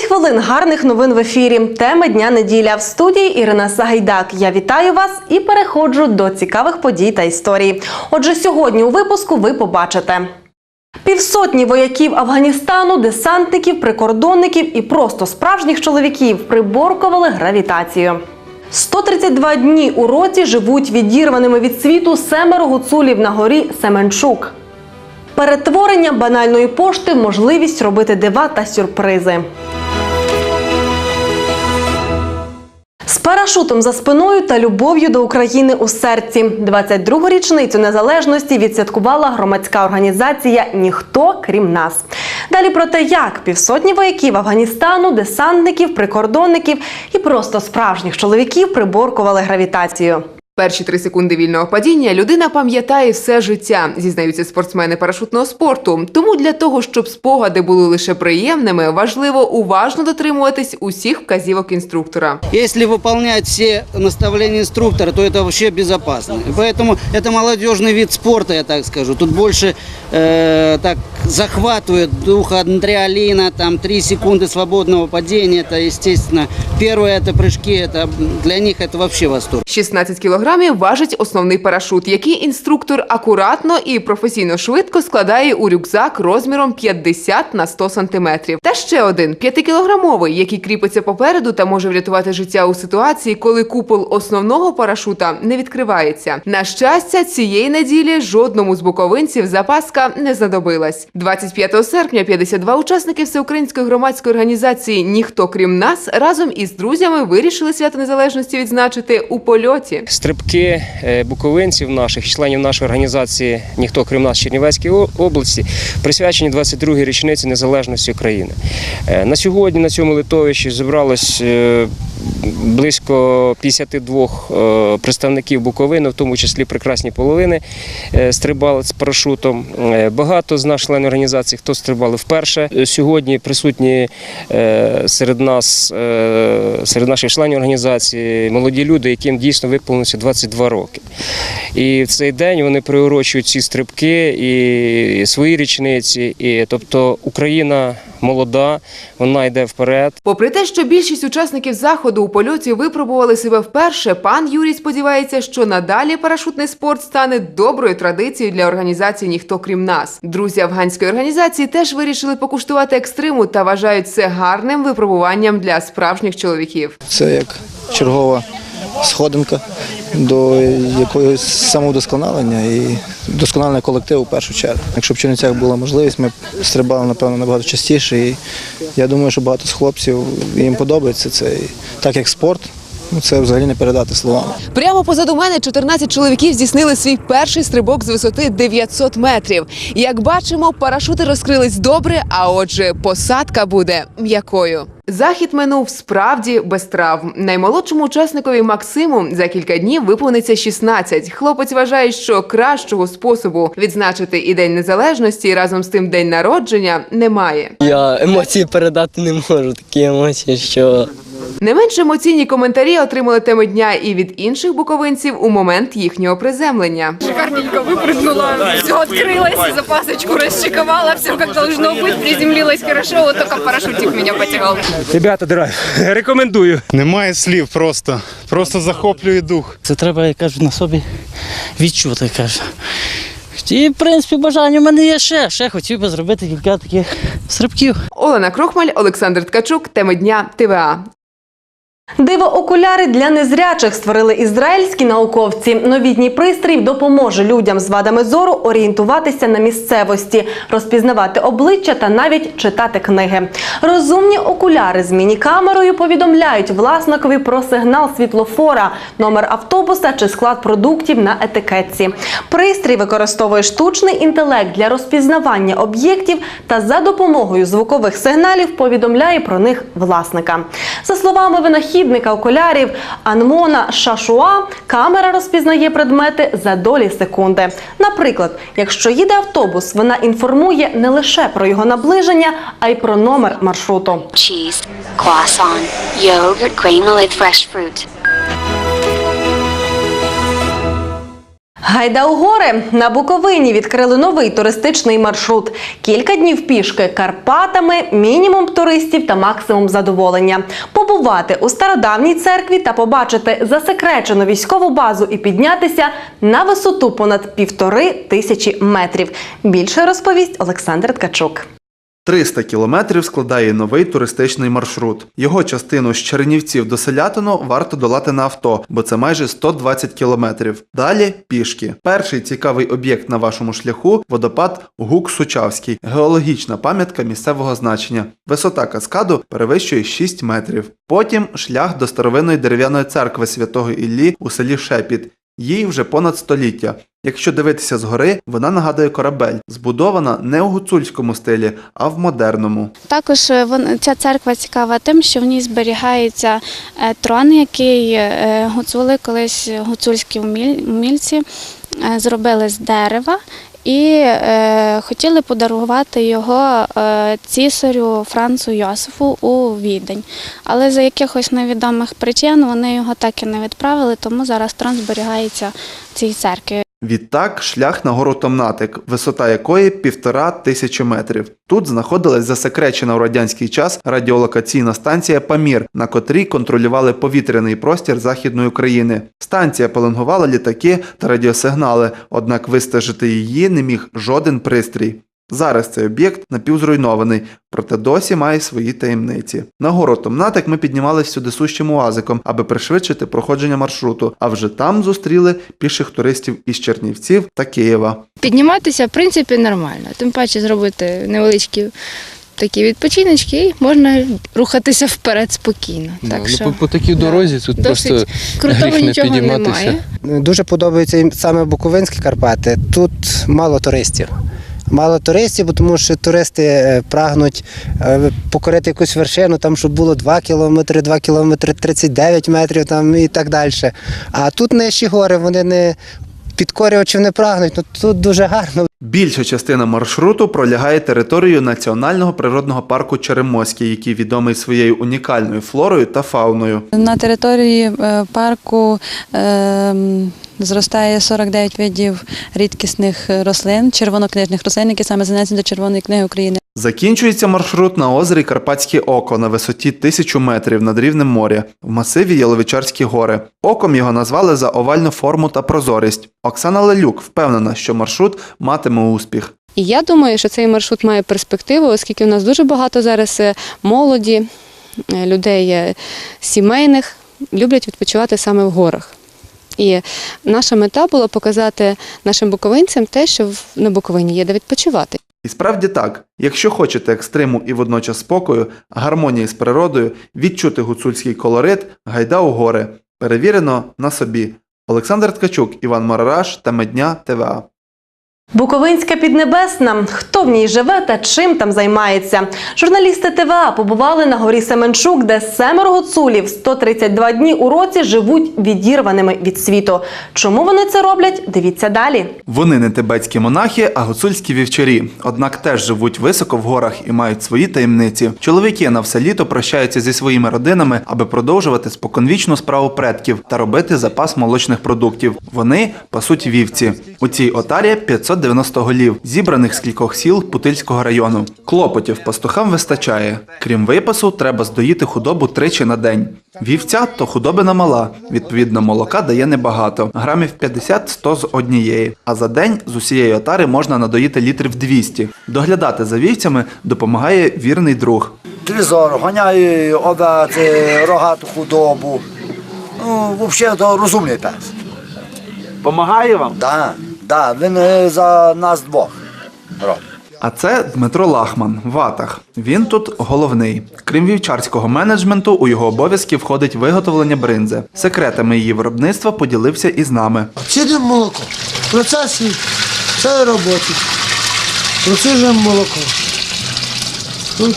15 хвилин гарних новин в ефірі. Теми дня неділя в студії Ірина Сагайдак. Я вітаю вас і переходжу до цікавих подій та історій. Отже, сьогодні у випуску ви побачите. Півсотні вояків Афганістану, десантників, прикордонників і просто справжніх чоловіків приборкували гравітацію. 132 дні у році живуть відірваними від світу семеро гуцулів на горі Семенчук. Перетворення банальної пошти можливість робити дива та сюрпризи. Парашутом за спиною та любов'ю до України у серці. 22-гу річницю незалежності відсвяткувала громадська організація Ніхто крім нас. Далі про те, як півсотні вояків Афганістану, десантників, прикордонників і просто справжніх чоловіків приборкували гравітацію. Перші три секунди вільного падіння людина пам'ятає все життя, зізнаються спортсмени парашутного спорту. Тому для того, щоб спогади були лише приємними, важливо уважно дотримуватись усіх вказівок инструктора. Если выполнять все наставления инструктора, то это вообще безопасно. И Поэтому это молодежный вид спорта, я так скажу. Тут больше э, так захватывает дух адреналина, там 3 секунды свободного падения, это естественно. Первое это прыжки, это для них это вообще восторг. 16 кілограмів важить основний парашут, який інструктор акуратно і професійно швидко складає у рюкзак розміром 50 на 100 сантиметрів. Та ще один 5-кілограмовий, який кріпиться попереду та може врятувати життя у ситуації, коли купол основного парашута не відкривається. На щастя, цієї неділі жодному з буковинців запаска не знадобилась. 25 серпня 52 учасники всеукраїнської громадської організації Ніхто крім нас разом із друзями вирішили свято незалежності відзначити у польоті. Стрибки е, буковинців наших, членів нашої організації Ніхто крім нас Чернівецької області, присвячені 22-й річниці незалежності України. Е, На сьогодні на цьому литовищі зібралось е, близько 52 е, представників Буковини, в тому числі прекрасні половини е, стрибали з парашутом. Е, Багато з наших членів організації, хто стрибали вперше. Сьогодні присутні серед нас, серед наших членів організації, молоді люди, яким дійсно виповнилося 22 роки. І в цей день вони приурочують ці стрибки і свої річниці. І, тобто Україна молода, вона йде вперед. Попри те, що більшість учасників заходу польоті випробували себе вперше, пан Юрій сподівається, що надалі парашутний спорт стане доброю традицією для організації Ніхто крім нас. Друзі афганської організації теж вирішили покуштувати екстриму та вважають це гарним випробуванням для справжніх чоловіків. Це як чергова сходинка до якогось самовдосконалення і досконалення колективу в першу чергу. Якщо б в Чернівцях була можливість, ми стрибали, напевно, набагато частіше. І я думаю, що багато з хлопців їм подобається це. І так як спорт, ну, це взагалі не передати словами. Прямо позаду мене 14 чоловіків здійснили свій перший стрибок з висоти 900 метрів. Як бачимо, парашути розкрились добре, а отже, посадка буде м'якою. Захід минув справді без травм. Наймолодшому учасникові Максиму за кілька днів виповниться 16. Хлопець вважає, що кращого способу відзначити і День Незалежності, і разом з тим день народження немає. Я емоції передати не можу. Такі емоції, що Не менш емоційні коментарі отримали теми дня і від інших буковинців у момент їхнього приземлення. Шикарненько выпрыгнула, все открылось, запасочку расчековала, все как должно быть, приземлилась хорошо, вот только парашютик меня потерял. Ребята, драйв. Рекомендую. Немає слів просто. Просто захоплює дух. це треба, я кажу, на собі відчути. я Кажу. І, в принципі, бажання в мене є ще. Ще хотів би зробити кілька таких стрибків. Олена Крохмаль, Олександр Ткачук. Теми дня ТВА. Диво-окуляри для незрячих створили ізраїльські науковці. Новітній пристрій допоможе людям з вадами зору орієнтуватися на місцевості, розпізнавати обличчя та навіть читати книги. Розумні окуляри з міні-камерою повідомляють власникові про сигнал світлофора, номер автобуса чи склад продуктів на етикетці. Пристрій використовує штучний інтелект для розпізнавання об'єктів та за допомогою звукових сигналів повідомляє про них власника. За словами винахідника окулярів Анмона Шашуа, камера розпізнає предмети за долі секунди. Наприклад, якщо їде автобус, вона інформує не лише про його наближення, а й про номер маршруту. cheese, croissant, yogurt, granulated fresh fruit. Гайда у гори на Буковині відкрили новий туристичний маршрут. Кілька днів пішки Карпатами, мінімум туристів та максимум задоволення. Побувати у стародавній церкві та побачити засекречену військову базу і піднятися на висоту понад півтори тисячі метрів. Більше розповість Олександр Ткачук. 300 кілометрів складає новий туристичний маршрут. Його частину з Чернівців до Селятину варто долати на авто, бо це майже 120 кілометрів. Далі пішки. Перший цікавий об'єкт на вашому шляху водопад Гук Сучавський, геологічна пам'ятка місцевого значення. Висота каскаду перевищує 6 метрів. Потім шлях до старовинної дерев'яної церкви святого Іллі у селі Шепіт. Їй вже понад століття. Якщо дивитися згори, вона нагадує корабель, збудована не у гуцульському стилі, а в модерному. Також е, ця церква цікава тим, що в ній зберігається е, трон, який е, гуцули колись гуцульські умільці зробили з дерева. І е, хотіли подарувати його е, цісарю Францу Йосифу у Відень. Але за якихось невідомих причин вони його так і не відправили, тому зараз трон зберігається в цій церкві. Відтак шлях на гору Томнатик, висота якої півтора тисячі метрів. Тут знаходилась засекречена у радянський час радіолокаційна станція Памір, на котрій контролювали повітряний простір Західної України. Станція пеленгувала літаки та радіосигнали, однак вистежити її не міг жоден пристрій. Зараз цей об'єкт напівзруйнований, проте досі має свої таємниці. На гору Томнатик ми піднімалися сюди сущим уазиком, аби пришвидшити проходження маршруту, а вже там зустріли піших туристів із Чернівців та Києва. Підніматися, в принципі, нормально. Тим паче зробити невеличкі такі відпочиночки і можна рухатися вперед спокійно. Так що Ну, по, такій да, дорозі тут досить просто крутого гріх не нічого підійматися. немає. Дуже подобаються саме Буковинські Карпати. Тут мало туристів. Мало туристів, бо тому що туристи е, прагнуть е, покорити якусь вершину, там щоб було 2 кілометри, 2 кілометри 39 метрів там і так далі. А тут нижчі гори, вони не підкорювачів не прагнуть. Ну тут дуже гарно. Більша частина маршруту пролягає територією Національного природного парку Черемоський, який відомий своєю унікальною флорою та фауною. На території е, парку ем, зростає 49 видів рідкісних рослин, червонокнижних рослин, які саме занесені до Червоної книги України. Закінчується маршрут на озері Карпатське Око на висоті тисячу метрів над рівнем моря в масиві Яловичарські гори. Оком його назвали за овальну форму та прозорість. Оксана Лелюк впевнена, що маршрут матиме успіх. І я думаю, що цей маршрут має перспективу, оскільки у нас дуже багато зараз е, молоді, е, людей е, сімейних, люблять відпочивати саме в горах. І наша мета була показати нашим буковинцям те, що на Буковині є де відпочивати. І справді так, якщо хочете екстриму і водночас спокою, гармонії з природою, відчути гуцульський колорит, гайда у гори. Перевірено на собі. Олександр Ткачук, Іван Марараш та Медня ТВА. Буковинська Піднебесна. Хто в ній живе та чим там займається? Журналісти ТВА побували на горі Семенчук, де семеро гуцулів 132 дні у році живуть відірваними від світу. Чому вони це роблять? Дивіться далі. Вони не тибетські монахи, а гуцульські вівчарі. Однак теж живуть високо в горах і мають свої таємниці. Чоловіки на все літо прощаються зі своїми родинами, аби продовжувати споконвічну справу предків та робити запас молочних продуктів. Вони пасуть вівці. У цій отарі 590 голів, зібраних з кількох сіл Путильського району. Клопотів пастухам вистачає. Крім випасу, треба здоїти худобу тричі на день. Вівця то худобина мала. Відповідно, молока дає небагато, грамів 50-100 з однієї. А за день з усієї отари можна надоїти літрів 200. Доглядати за вівцями допомагає вірний друг. Тризор, ганяє овець, рогату худобу. Ну, взагалі, то розумний пес. Помагає вам? Так, так, він е, за нас двох. робить. А це Дмитро Лахман, ватах. Він тут головний. Крім вівчарського менеджменту, у його обов'язки входить виготовлення бринзи. Секретами її виробництва поділився із нами. Сідемо молоко. В процесі це роботи. Процежуємо молоко. Тут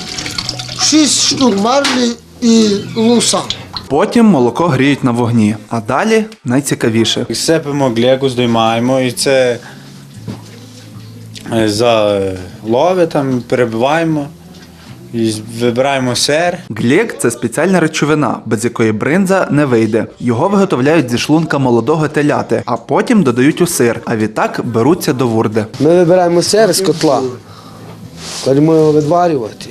шість штук марлі і луса. Потім молоко гріють на вогні. А далі найцікавіше. Сипемо глегу, здіймаємо і це е, за лови там перебиваємо і вибираємо сир. Глєк – це спеціальна речовина, без якої бринза не вийде. Його виготовляють зі шлунка молодого теляти, а потім додають у сир, а відтак беруться до вурди. Ми вибираємо сир з котла, будемо його відварювати,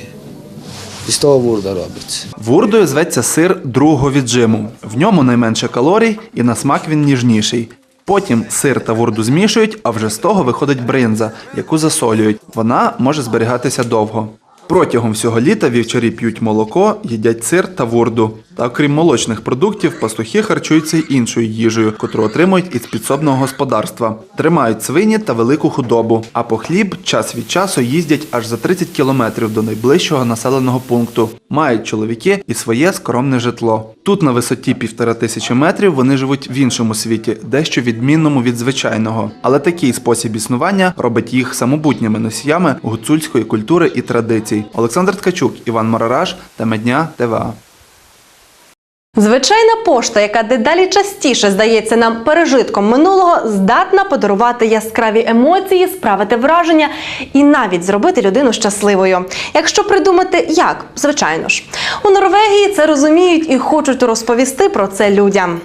і з того вурда робиться. Вурдою зветься сир другого віджиму. В ньому найменше калорій і на смак він ніжніший. Потім сир та вурду змішують, а вже з того виходить бринза, яку засолюють. Вона може зберігатися довго. Протягом всього літа вівчарі п'ють молоко, їдять сир та вурду. Та окрім молочних продуктів, пастухи харчуються й іншою їжею, котру отримують із підсобного господарства. Тримають свині та велику худобу. А по хліб час від часу їздять аж за 30 кілометрів до найближчого населеного пункту. Мають чоловіки і своє скромне житло. Тут на висоті півтора тисячі метрів вони живуть в іншому світі, дещо відмінному від звичайного. Але такий спосіб існування робить їх самобутніми носіями гуцульської культури і традицій. Олександр Ткачук, Іван Марараш, Тема дня, ТВА. Звичайна пошта, яка дедалі частіше здається нам пережитком минулого, здатна подарувати яскраві емоції, справити враження і навіть зробити людину щасливою. Якщо придумати, як, звичайно ж, у Норвегії це розуміють і хочуть розповісти про це людям.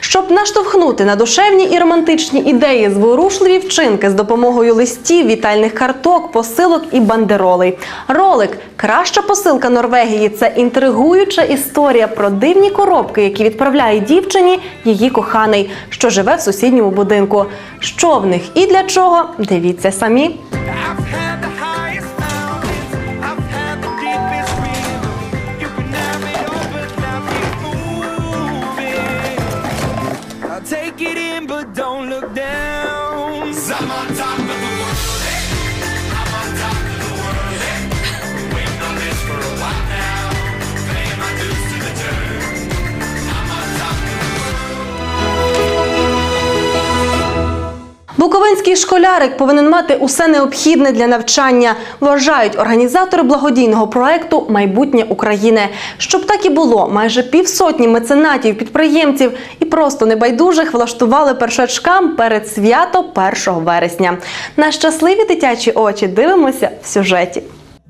Щоб наштовхнути на душевні і романтичні ідеї, зворушливі вчинки з допомогою листів, вітальних карток, посилок і бандеролей. Ролик Краща посилка Норвегії це інтригуюча історія про дивні коробки, які відправляє дівчині її коханий, що живе в сусідньому будинку. Що в них і для чого? Дивіться самі. Take it in, but don't look down. Буковинський школярик повинен мати усе необхідне для навчання, вважають організатори благодійного проекту Майбутнє України. Щоб так і було, майже півсотні меценатів, підприємців і просто небайдужих влаштували першачкам перед свято 1 вересня. На щасливі дитячі очі дивимося в сюжеті.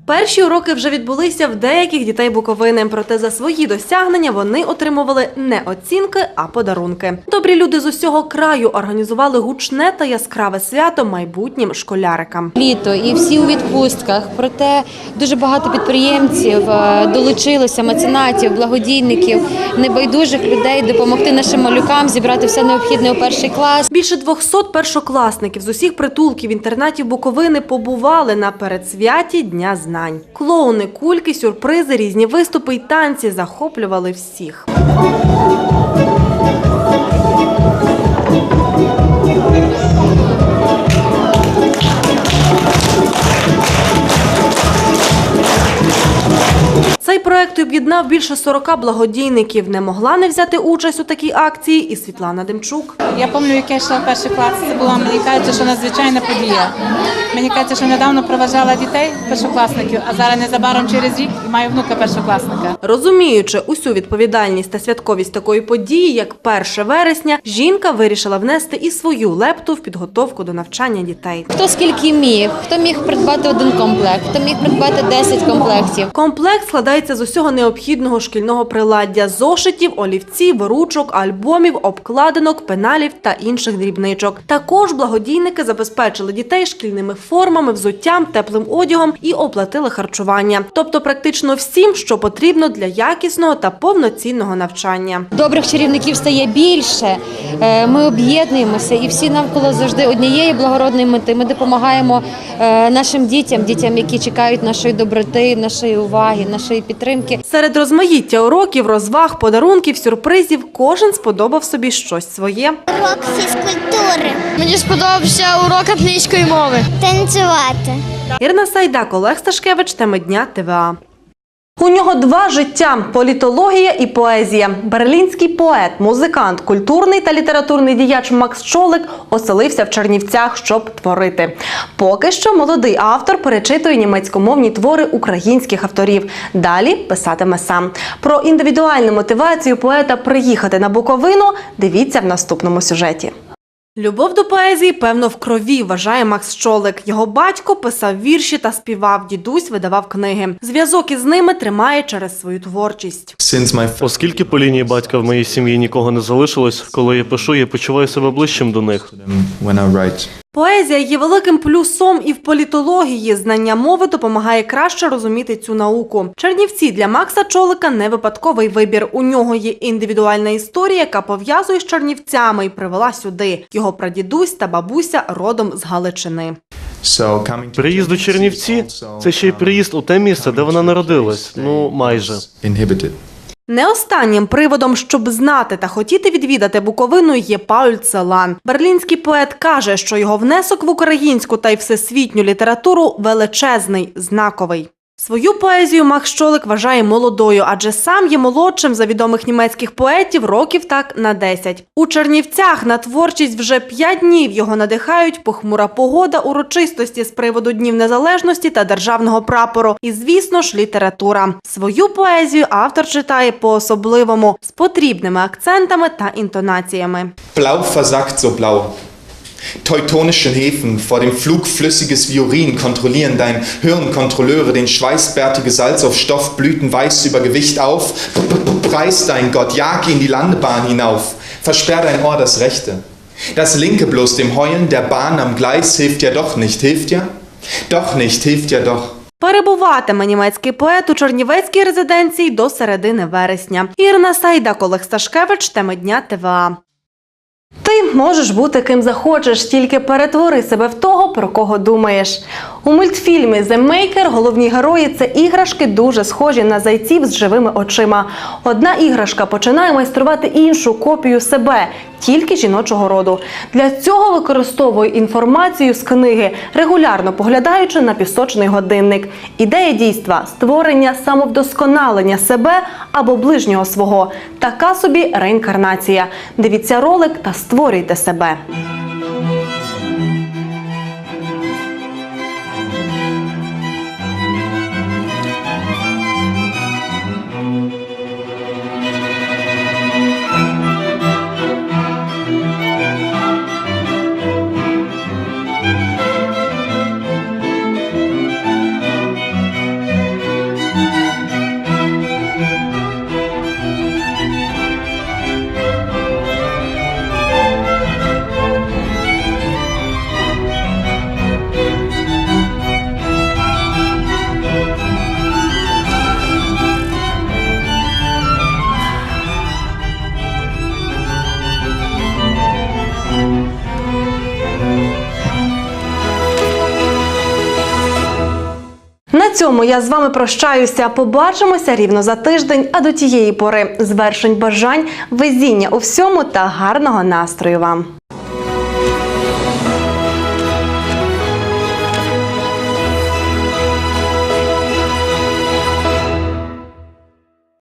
Перші уроки вже відбулися в деяких дітей Буковини, проте за свої досягнення вони отримували не оцінки, а подарунки. Добрі люди з усього краю організували гучне та яскраве свято майбутнім школярикам. літо і всі у відпустках. Проте дуже багато підприємців е, долучилося, меценатів, благодійників, небайдужих людей допомогти нашим малюкам зібрати все необхідне у перший клас. Більше 200 першокласників з усіх притулків інтернатів Буковини побували на передсвяті Дня знань. Клоуни, кульки, сюрпризи, різні виступи й танці захоплювали всіх. Об'єднав більше 40 благодійників. Не могла не взяти участь у такій акції і Світлана Демчук. Я пам'ятаю, як я йшла в перший клас. Це була мені кажеться, що надзвичайна подія. Мені кажеться, що недавно проважала дітей першокласників, а зараз незабаром через рік і маю внука першокласника. Розуміючи усю відповідальність та святковість такої події, як 1 вересня, жінка вирішила внести і свою лепту в підготовку до навчання дітей. Хто скільки міг, хто міг придбати один комплект, хто міг придбати 10 комплектів. Комплект складається з усього необхідного шкільного приладдя: зошитів, олівців, ручок, альбомів, обкладинок, пеналів та інших дрібничок. Також благодійники забезпечили дітей шкільними формами, взуттям, теплим одягом і оплатили харчування, тобто практично всім, що потрібно для якісного та повноцінного навчання. Добрих чарівників стає більше. Е, Ми об'єднуємося, і всі навколо завжди однієї благородної мети. Ми допомагаємо е, нашим дітям, дітям, які чекають нашої доброти, нашої уваги, нашої підтримки. Серед розмаїття уроків, розваг, подарунків, сюрпризів кожен сподобав собі щось своє. Урок фізкультури. Мені сподобався урок англійської мови. Танцювати. Ірина Сайдак, Олег Сташкевич, теми дня ТВА. У нього два життя політологія і поезія. Берлінський поет, музикант, культурний та літературний діяч Макс Чолик оселився в Чернівцях, щоб творити. Поки що молодий автор перечитує німецькомовні твори українських авторів. Далі писатиме сам. Про індивідуальну мотивацію поета приїхати на Буковину дивіться в наступному сюжеті. Любов до поезії, певно, в крові, вважає Макс Чолик. Його батько писав вірші та співав, дідусь видавав книги. Зв'язок із ними тримає через свою творчість. Оскільки по лінії батька в моїй сім'ї нікого не залишилось, коли я пишу, я почуваю себе ближчим до них. Поезія є великим плюсом і в політології. Знання мови допомагає краще розуміти цю науку. Чернівці для Макса Чолика не випадковий вибір. У нього є індивідуальна історія, яка пов'язує з Чернівцями і привела сюди. Його прадідусь та бабуся родом з Галичини. Приїзд у Чернівці це ще й приїзд у те місце, де вона народилась. Ну, майже. Не останнім приводом, щоб знати та хотіти відвідати Буковину, є Пауль Целан. Берлінський поет каже, що його внесок в українську та й всесвітню літературу величезний, знаковий. Свою поезію Макс Щолик вважає молодою, адже сам є молодшим за відомих німецьких поетів років так на 10. У Чернівцях на творчість вже 5 днів його надихають похмура погода, урочистості з приводу Днів Незалежності та державного прапору. І, звісно ж, література. Свою поезію автор читає по-особливому з потрібними акцентами та інтонаціями. Blau versagt so blau. Teutonischen Häfen, vor dem Flug flüssiges Viorin kontrollieren dein Hirnkontrolleure den schweißbärtige Salz auf Stoff, blütenweiß über Gewicht auf. Preis dein Gott, jag ihn die Landebahn hinauf, versperr dein Ohr das Rechte. Das linke bloß dem Heulen der Bahn am Gleis hilft ja doch nicht, hilft ja? Doch nicht, hilft ja doch. Перебуватиме німецький поет у Чернівецькій резиденції до середини вересня. Ірина Сайда, Олег Сташкевич, теми дня ТВА. Ти можеш бути ким захочеш, тільки перетвори себе в того, про кого думаєш. У мультфільмі «The Maker» головні герої це іграшки дуже схожі на зайців з живими очима. Одна іграшка починає майструвати іншу копію себе, тільки жіночого роду. Для цього використовує інформацію з книги, регулярно поглядаючи на пісочний годинник. Ідея дійства створення самовдосконалення себе або ближнього свого. Така собі реінкарнація. Дивіться ролик та створюйте себе. Цьому я з вами прощаюся. Побачимося рівно за тиждень. А до тієї пори звершень бажань, везіння у всьому та гарного настрою вам.